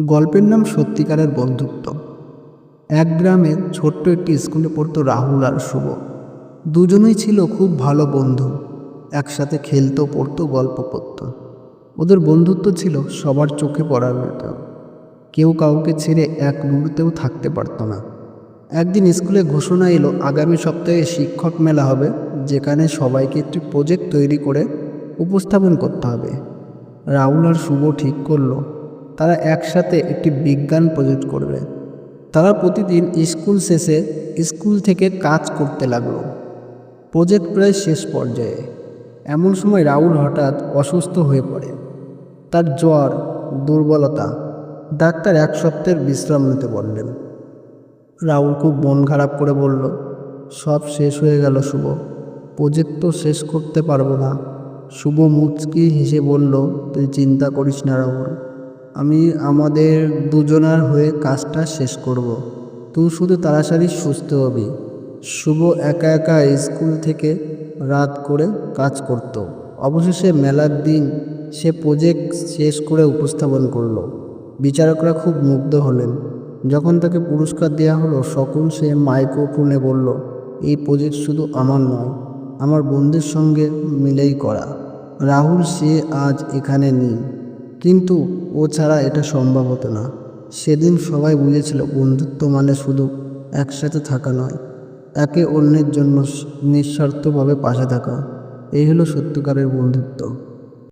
গল্পের নাম সত্যিকারের বন্ধুত্ব। এক গ্রামের ছোট্ট একটি স্কুলে পড়তো রাহুল আর শুভ। দুজনেই ছিল খুব ভালো বন্ধু। একসাথে খেলতো, পড়তো, গল্প করতো। ওদের বন্ধুত্ব ছিল সবার চোখে পড়ার মতো। কেউ কাউকে ছেড়ে এক মুহূর্তেও থাকতে পারতো না। একদিন স্কুলে ঘোষণা এলো, আগামী সপ্তাহে শিক্ষক মেলা হবে, যেখানে সবাইকে একটি প্রজেক্ট তৈরি করে উপস্থাপন করতে হবে। রাহুল আর শুভ ঠিক করল। তারা একসাথে একটি বিজ্ঞান প্রজেক্ট করবে। তারা প্রতিদিন স্কুল শেষে স্কুল থেকে কাজ করতে লাগল। প্রজেক্ট প্রায় শেষ পর্যায়ে। এমন সময় রাহুল হঠাৎ অসুস্থ হয়ে পড়ে। তার জ্বর, দুর্বলতা, ডাক্তার এক সপ্তাহের বিশ্রাম নিতে বললেন। রাহুল খুব মন খারাপ করে বলল, সব শেষ হয়ে গেল শুভ। প্রজেক্ট তো শেষ করতে পারব না। শুভ মুচকি হেসে বলল, তুই চিন্তা করিস না রাহুল। আমি আমাদের দুজনার হয়ে কাজটা শেষ করব। তুই শুধু তাড়াতাড়ি সুস্থ হবি। শুভ একা একা স্কুল থেকে রাত করে কাজ করত। অবশেষে মেলার দিন সে প্রজেক্ট শেষ করে উপস্থাপন করল। বিচারকরা খুব মুগ্ধ হলেন। যখন তাকে পুরস্কার দেওয়া হলো সকল সে মাইক্রোফোনে বলল, এই প্রজেক্ট শুধু আমার নয়, আমার বন্ধুর সঙ্গে মিলেই করা। রাহুল, সে আজ এখানে নেই। কিন্তু ও ছাড়া এটা সম্ভব হতো না। সেদিন সবাই বুঝেছিল বন্ধুত্ব মানে শুধু একসাথে থাকা নয়, একে অন্যের জন্য নিঃস্বার্থভাবে পাশে থাকা। এই হলো সত্যিকারের বন্ধুত্ব।